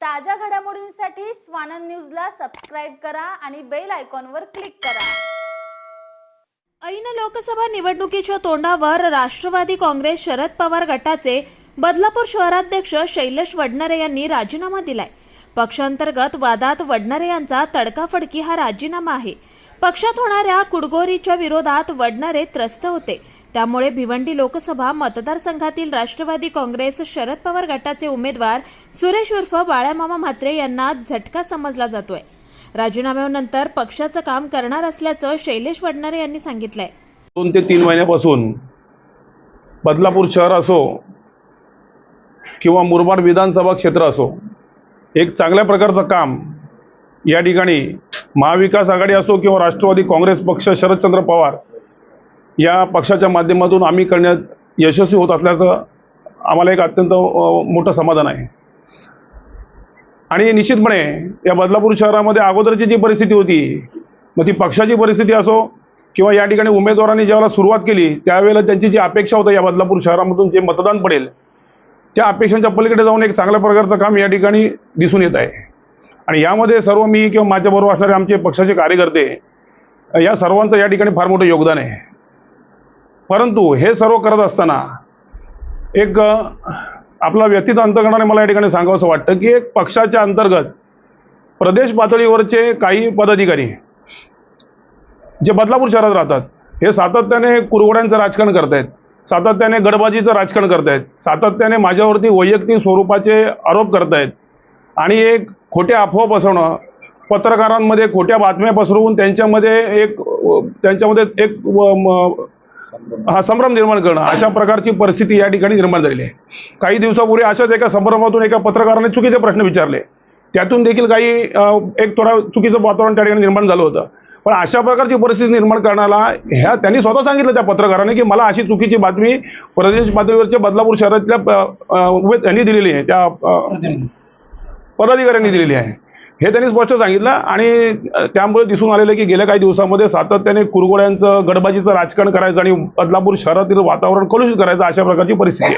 ताज्या घडामोडींसाठी स्वानंद न्यूजला सबस्क्राईब करा आणि बेल आयकॉनवर क्लिक करा. ऐन लोकसभा निवडणुकीच्या तोंडावर राष्ट्रवादी काँग्रेस शरद पवार गटाचे बदलापूर शहराध्यक्ष शैलेश वडनरे यांनी राजीनामा दिलाय. पक्षांतर्गत वादात वडनरे यांचा तडकाफडकी हा राजीनामा आहे. पक्षात होणाऱ्या कुडगोरीच्या विरोधात वडनरे त्रस्त होते. त्यामुळे भिवंडी लोकसभा मतदारसंघातील राष्ट्रवादी काँग्रेस शरद पवार गटाचे उमेदवार सुरेश उर्फ बाळ्यामामा म्हात्रे यांना झटका समजला जातोय. राजीनाम्यानंतर पक्षाचं काम करणार असल्याचं शैलेश वडणारे यांनी सांगितलंय. दोन ते तीन महिन्यापासून बदलापूर शहर असो किंवा मुरबाड विधानसभा क्षेत्र असो एक चांगल्या प्रकारचं काम या ठिकाणी महाविकास आघाडी असो किंवा राष्ट्रवादी काँग्रेस पक्ष शरदचंद्र पवार या पक्षाच्या माध्यमातून आम्ही करण्यात यशस्वी होत असल्याचं आम्हाला एक अत्यंत मोठं समाधान आहे. आणि निश्चितपणे या बदलापूर शहरामध्ये अगोदरची जी परिस्थिती होती मग ती पक्षाची परिस्थिती असो किंवा या ठिकाणी उमेदवारांनी ज्यावेळेला सुरुवात केली त्यावेळेला त्यांची जी अपेक्षा होती या बदलापूर शहरामधून जे मतदान पडेल त्या अपेक्षांच्या पलीकडे जाऊन एक चांगल्या प्रकारचं काम या ठिकाणी दिसून येत आहे. आणि यामध्ये सर्व मी किंवा माझ्याबरोबर असणारे आमचे पक्षाचे कार्यकर्ते या सर्वांचं या ठिकाणी फार मोठं योगदान आहे. परंतु हे सर्व करत असताना एक आपला व्यक्तित्व अंतकरणाने मला या ठिकाणी सांगावंसं वाटतं की एक पक्षाच्या अंतर्गत प्रदेश पातळीवरचे काही पदाधिकारी जे बदलापूर शहरात राहतात हे सातत्याने कुरवड्यांचं राजकारण करतायत सातत्याने गडबाजीचं राजकारण करतायत सातत्याने माझ्यावरती वैयक्तिक स्वरूपाचे आरोप करतायत आणि एक खोट्या अफवा पसरवणं पत्रकारांमध्ये खोट्या बातम्या पसरवून त्यांच्यामध्ये एक त्यांच्यामध्ये एक म- हा संभ्रम निर्माण करणं. अशा प्रकारची परिस्थिती या ठिकाणी निर्माण झालेली आहे. काही दिवसापूर्वी अशाच एका संभ्रमातून एका पत्रकाराने चुकीचे प्रश्न विचारले. त्यातून देखील काही एक थोडा चुकीचं वातावरण त्या ठिकाणी निर्माण झालं होतं. पण अशा प्रकारची परिस्थिती निर्माण करण्याला ह्या त्यांनी स्वतः सांगितलं त्या पत्रकाराने की मला अशी चुकीची बातमी प्रदेश पातळीवरच्या बदलापूर शहरातल्या यांनी दिलेली आहे. त्या पदाधिकाऱ्यांनी दिलेली आहे. हे त्यांनी स्पष्ट सांगितलं आणि त्यामुळे दिसून आलेलं की गेल्या काही दिवसामध्ये सातत्याने कुरगोड्यांचं गडबाजीचं राजकारण करायचं आणि बदलापूर शहरातील वातावरण कलुषित करायचं अशा प्रकारची परिस्थिती आहे.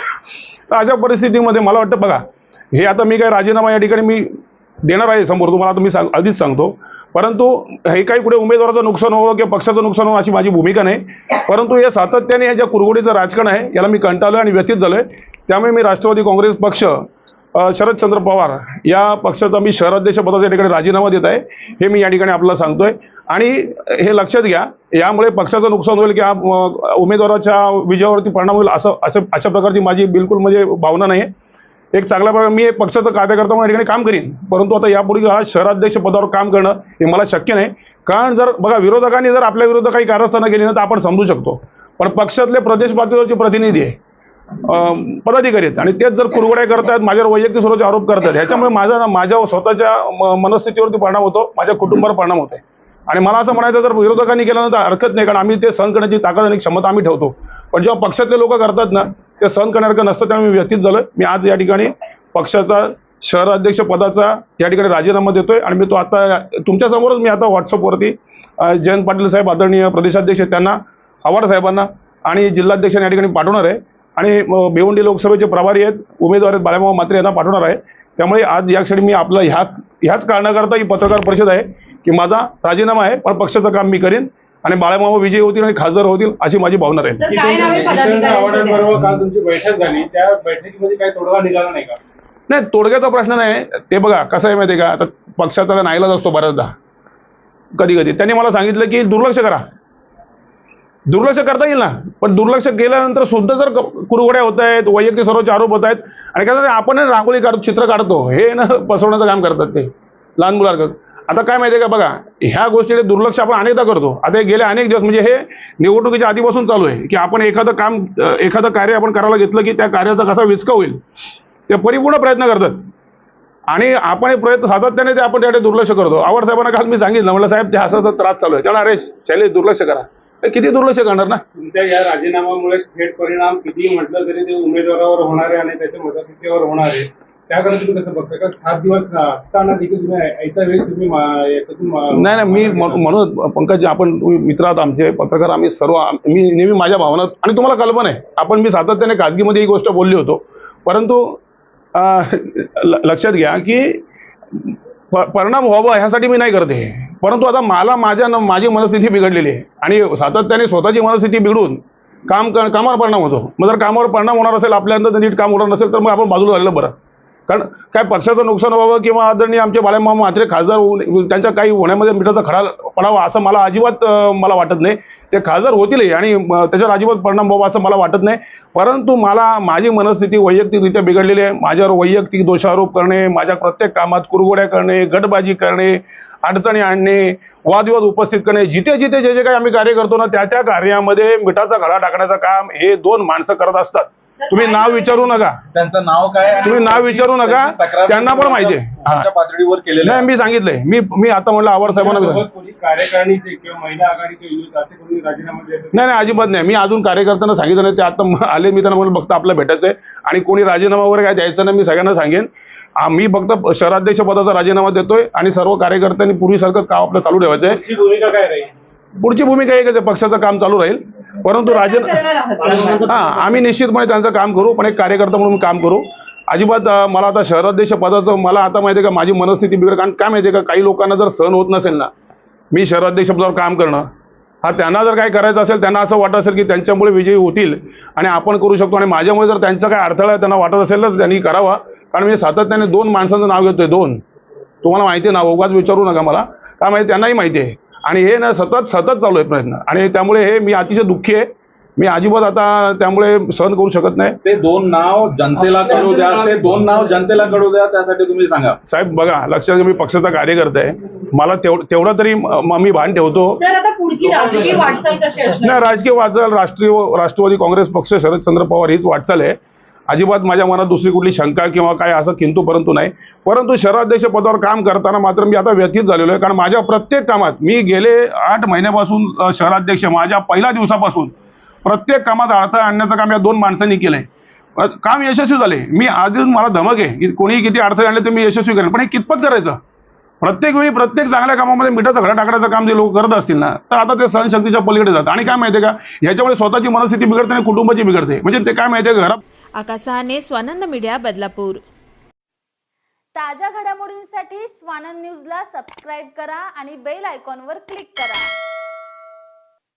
तर अशा परिस्थितीमध्ये मला वाटतं बघा हे आता मी काय राजीनामा या ठिकाणी मी देणार आहे समोर तुम्हाला तुम्ही मी सांग आधीच सांगतो. परंतु हे काही कुठे उमेदवाराचं नुकसान होवं किंवा पक्षाचं नुकसान होवं अशी माझी भूमिका नाही. परंतु हे सातत्याने हे ज्या कुरगोडीचं राजकारण आहे याला मी कंटाळलो आणि व्यथित झालो आहे त्यामुळे मी राष्ट्रवादी काँग्रेस पक्ष शरदचंद्र पवार या पक्षाचा मी शहराध्यक्ष पदाच्या ठिकाणी राजीनामा देत आहे हे मी या ठिकाणी आपल्याला सांगतोय. आणि हे लक्षात घ्या यामुळे पक्षाचं नुकसान होईल किंवा उमेदवाराच्या विजयावरती परिणाम होईल असं असं अशा प्रकारची माझी बिलकुल म्हणजे भावना नाही आहे एक चांगल्या प्रकारे मी पक्षाचं कार्यकर्ता म्हणून या ठिकाणी काम करीन. परंतु आता यापूर्वी हा शहराध्यक्ष पदावर काम करणं हे मला शक्य नाही. कारण जर बघा विरोधकांनी जर आपल्या विरोध काही कारस्थानं केली ना तर आपण समजू शकतो. पण पक्षातले प्रदेश पातळीवरचे प्रतिनिधी आहे. पदाधिकारी आहेत. आणि तेच जर कुरवड्या करतात माझ्यावर वैयक्तिक स्वरूपाचे आरोप करतात ह्याच्यामुळे माझा ना माझ्या स्वतःच्या म- मनस्थितीवरती परिणाम होतो माझ्या कुटुंबावर परिणाम होतो आणि मला असं म्हणायचं जर विरोधकांनी केलं ना तर हरकत नाही कारण आम्ही ते सहन करण्याची ताकद आणि क्षमता आम्ही ठेवतो. पण जेव्हा पक्षातले लोक करतात ना ते सहन करण्यासारखं नसतं त्यामुळे मी व्यतीत झालं मी आज या ठिकाणी पक्षाचा शहराध्यक्ष पदाचा या ठिकाणी राजीनामा देतोय आणि मी तो आता तुमच्यासमोरच मी आता व्हॉट्सअपवरती जयंत पाटील साहेब आदरणीय प्रदेशाध्यक्ष त्यांना आव्हाड साहेबांना आणि जिल्हाध्यक्षांना या ठिकाणी पाठवणार आहे. आणि भिवंडी लोकसभेचे प्रभारी आहेत. उमेदवार आहेत. बाळामामा मात्रे यांना पाठवणार आहे. त्यामुळे आज या क्षणी मी आपलं ह्या ह्याच कारणाकरता ही पत्रकार परिषद आहे की माझा राजीनामा आहे पण पक्षाचं काम मी करेन आणि बाळामामा विजयी होतील आणि खासदार होतील अशी माझी भावना राहील. तर काय नावे पदाधिकाऱ्यांचं? द्या? आव्हाडांबरोबर काल तुमची बैठक झाली. त्या बैठकीमध्ये काही तोडगा निघाला नाही का? नाही तोडग्याचा प्रश्न नाही. ते बघा कसं आहे माहिती आहे का? आता पक्षाचा नाईलाज असतो बऱ्याचदा. कधी कधी त्यांनी मला सांगितलं की दुर्लक्ष करा. दुर्लक्ष करता येईल ना? पण दुर्लक्ष केल्यानंतर सुद्धा जर क- होत आहेत वैयक्तिक सर्वचे आरोप होत आहेत आणि काय आहे, आपण रांगोळी काढतो चित्र काढतो हे ना पसरवण्याचं काम करतात ते लहान मुलांचं आता काय माहिती आहे का बघा ह्या गोष्टीकडे दुर्लक्ष आपण अनेकदा करतो. आता हे गेले अनेक दिवस म्हणजे हे निवडणुकीच्या आधीपासून चालू आहे की आपण एखादं काम एखादं कार्य आपण करायला घेतलं की त्या कार्याचा कसा विचका होईल ते परिपूर्ण प्रयत्न करतात. आणि आपण हे प्रयत्न सातत्याने ते आपण त्याकडे दुर्लक्ष करतो. आवड साहेबांना काल मी सांगितलं म्हटलं साहेब ते असा असा त्रास चालू आहे. त्याला अरे शैलेश दुर्लक्ष करा. किती दुर्लक्ष करणार ना? तुमच्या या राजीनाम्यामुळे थेट परिणाम किती म्हटलं तरी ते उमेदवारावर होणार आहे आणि त्याच्या मतसंख्येवर होणार आहे. त्याकडे तुम्ही कसं बघता कारण सात दिवस असताना देखील तुम्ही ऐकता वेळेस तुम्ही नाही नाही मी म्हण- म्हणून पंकज आपण मित्र आहात आमचे पत्रकार आम्ही सर्व मी नेहमी माझ्या भावना आणि तुम्हाला कल्पना आहे आपण मी सातत्याने खाजगीमध्ये ही गोष्ट बोलली होतो. परंतु लक्षात घ्या की परिणाम व्हावा ह्यासाठी मी नाही करते परंतु आता मला माझ्या न- माझी मनस्थिती बिघडलेली आहे. आणि सातत्याने स्वतःची मनस्थिती बिघडून काम कर कामावर परिणाम होतो. मग जर कामावर परिणाम होणार असेल आपल्यानंतर नीट काम होणार नसेल तर मग आपण बाजूला झालेलं बरं. कारण काय पक्षाचं नुकसान व्हावं किंवा आदरणीय आमचे बाळामामा म्हात्रे खासदार होऊन त्यांच्या काही होण्यामध्ये मिठाचा खरा पडावा असं मला अजिबात मला वाटत नाही. ते खासदार होतीलही आणि त्याच्यावर अजिबात परिणाम व्हावा असं मला वाटत नाही. परंतु मला माझी मनस्थिती वैयक्तिकरित्या बिघडलेली आहे. माझ्यावर वैयक्तिक दोषारोप करणे माझ्या प्रत्येक कामात कुरगोड्या करणे गटबाजी करणे अडचणी आणणे वादविवाद उपस्थित करणे जिथे जिथे जे जे काही आम्ही कार्य करतो ना त्या त्या कार्यामध्ये मिठाचा खडा टाकण्याचं काम हे दोन माणसं करत असतात. तुम्ही नाव विचारू नका. त्यांचं नाव काय तुम्ही नाव विचारू नका. त्यांना पण माहिती आहे. हा. आमच्या पातळीवर केलेलं नाही मी सांगितलंय. मी मी आता म्हणलं आवार साहेबांना कार्यकारिणीचे किंवा महिला आघाडीचे युथ असे कोणी राजीनामा देत नाही नाही अजिबात नाही. मी अजून कार्यकर्त्यांना सांगितलं नाही. ते आता आले मी त्यांना म्हणलं फक्त आपलं भेटायचं आहे आणि कोणी राजीनामा वगैरे काय द्यायचं नाही मी सगळ्यांना सांगेन. आ, मी फक्त शहराध्यक्ष पदाचा राजीनामा देतोय आणि सर्व कार्यकर्त्यांनी पूर्वीसारखं काम आपलं चालू ठेवायचं आहे. पुढची भूमिका काय राहील? पुढची भूमिका एकच आहे पक्षाचं काम चालू राहील. परंतु राजीनामा हा आम्ही निश्चितपणे त्यांचं काम करू पण एक कार्यकर्ता म्हणून काम करू. अजिबात मला आता शहराध्यक्ष पदाचं मला आता माहिती आहे का माझी मनस्थिती बिघड कारण काय माहिती आहे का काही लोकांना जर सहन होत नसेल ना मी शहराध्यक्ष पदावर काम करणं. हा त्यांना जर काय करायचं असेल त्यांना असं वाटत असेल की त्यांच्यामुळे विजयी होतील आणि आपण करू शकतो. आणि माझ्यामुळे जर त्यांचा काय अडथळा आहे त्यांना वाटत असेल तर त्यांनी करावा. कारण मी सातत्याने दोन माणसांचं नाव घेतोय दोन. तुम्हाला माहिती आहे ना उगाच विचारू नका मला. काय माहिती त्यांनाही माहिती आहे. आणि हे ना सतत सतत चालू आहे प्रयत्न. आणि त्यामुळे हे मी अतिशय दुःखी आहे. मी अजिबात आता त्यामुळे सहन करू शकत नाही. ते दोन नाव जनतेला कळू द्या. ते दोन नाव जनतेला कळू द्या. त्यासाठी तुम्ही सांगा. साहेब बघा लक्षात घ्या मी पक्षाचा कार्यकर्ता आहे. मला तेव तेवढं तरी म- भान ठेवतो. नाही राजकीय वाटचाल राष्ट्रीय राष्ट्रवादी काँग्रेस पक्ष शरदचंद्र पवार हीच वाटचाल आहे. अजिबात माझ्या मनात दुसरी कुठली शंका किंवा काय असं किंतु परंतु नाही. परंतु शहराध्यक्ष पदावर काम करताना मात्र मी आता व्यथित झालेलो आहे. कारण माझ्या प्रत्येक कामात मी गेले आठ महिन्यापासून शहराध्यक्ष माझ्या पहिल्या दिवसापासून प्रत्येक कामात अडथळा आणण्याचं काम या दोन माणसांनी केलंय. आहे काम यशस्वी झाले. मी अजून मला धमक आहे की कोणीही किती अडथळे आणले ते मी यशस्वी करेन. पण हे कितपत करायचं? प्रत्येक वेळी प्रत्येक चांगल्या कामामध्ये मिठाचा खडा टाकण्याचं काम जे लोक करत असतील ना तर आता ते सहनशक्तीच्या पलीकडे जातात. आणि काय माहितीये का ह्याच्यामुळे स्वतःची मनस्थिती बिघडते आणि कुटुंबाची बिघडते. म्हणजे ते काय माहितीये का घरात आकाश सहाने स्वानंद मीडिया बदलापूर. ताज्या घडामोडींसाठी स्वानंद न्यूजला सबस्क्राईब करा आणि बेल आयकॉनवर क्लिक करा.